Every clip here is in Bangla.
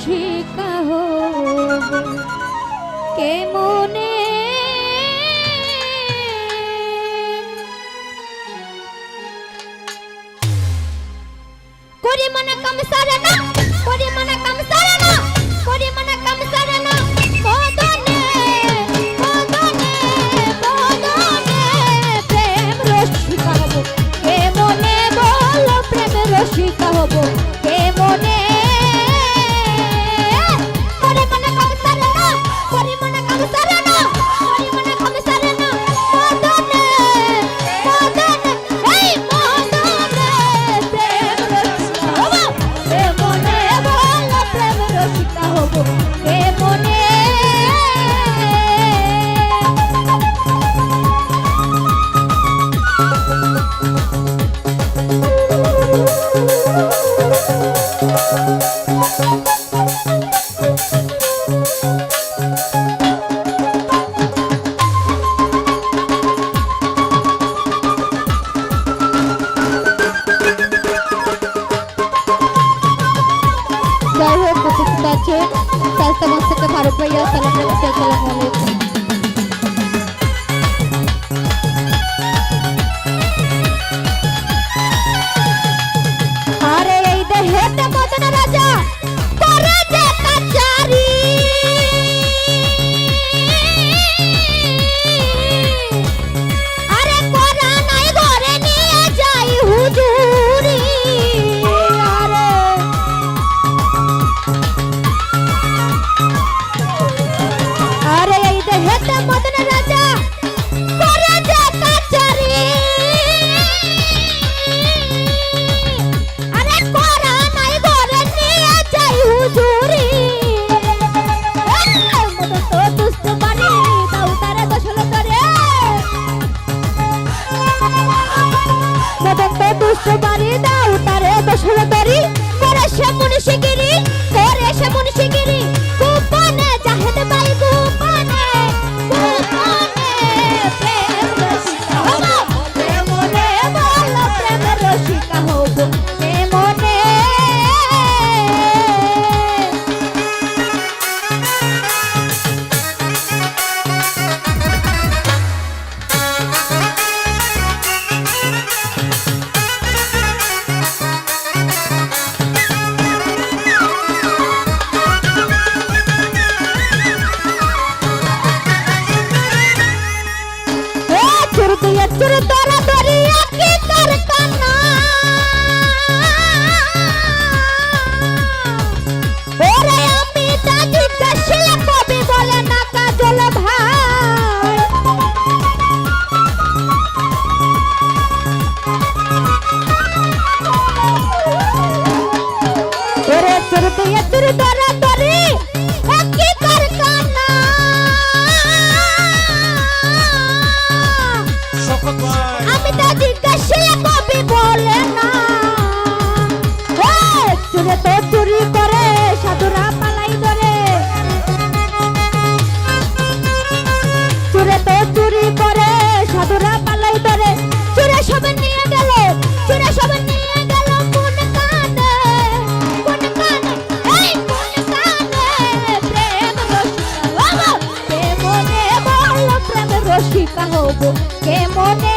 শিকা হবে। কেমনে করি মনে কম সারে না করি মনে যাই হোক উপস্থিত আছে। স্বাস্থ্য মস্তকে ভারত ভাইয়া সালাম আলাইকুম। ¡Ay, ay, ay! গো কেমনে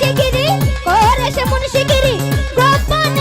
মুন্সিগিরি করে সে মুন্সিগিরি ব্রহ্মাণ্ড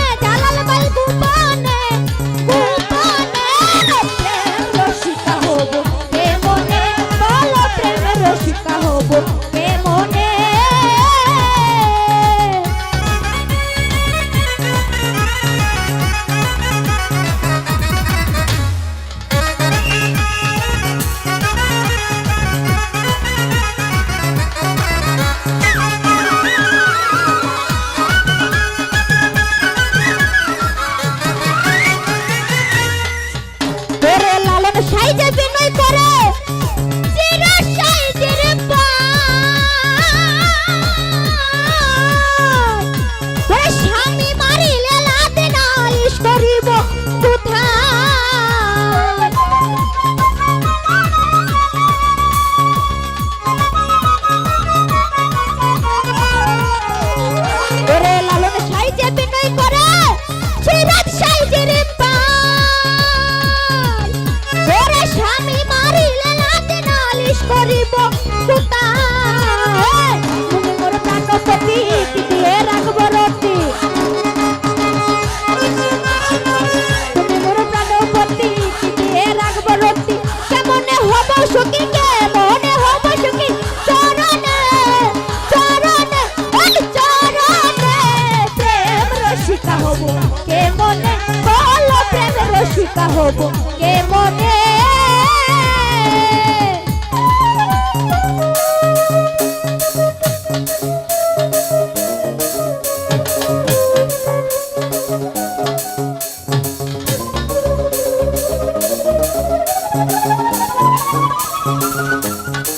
হব কেমনে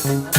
Thank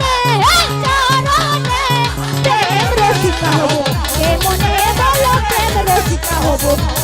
oh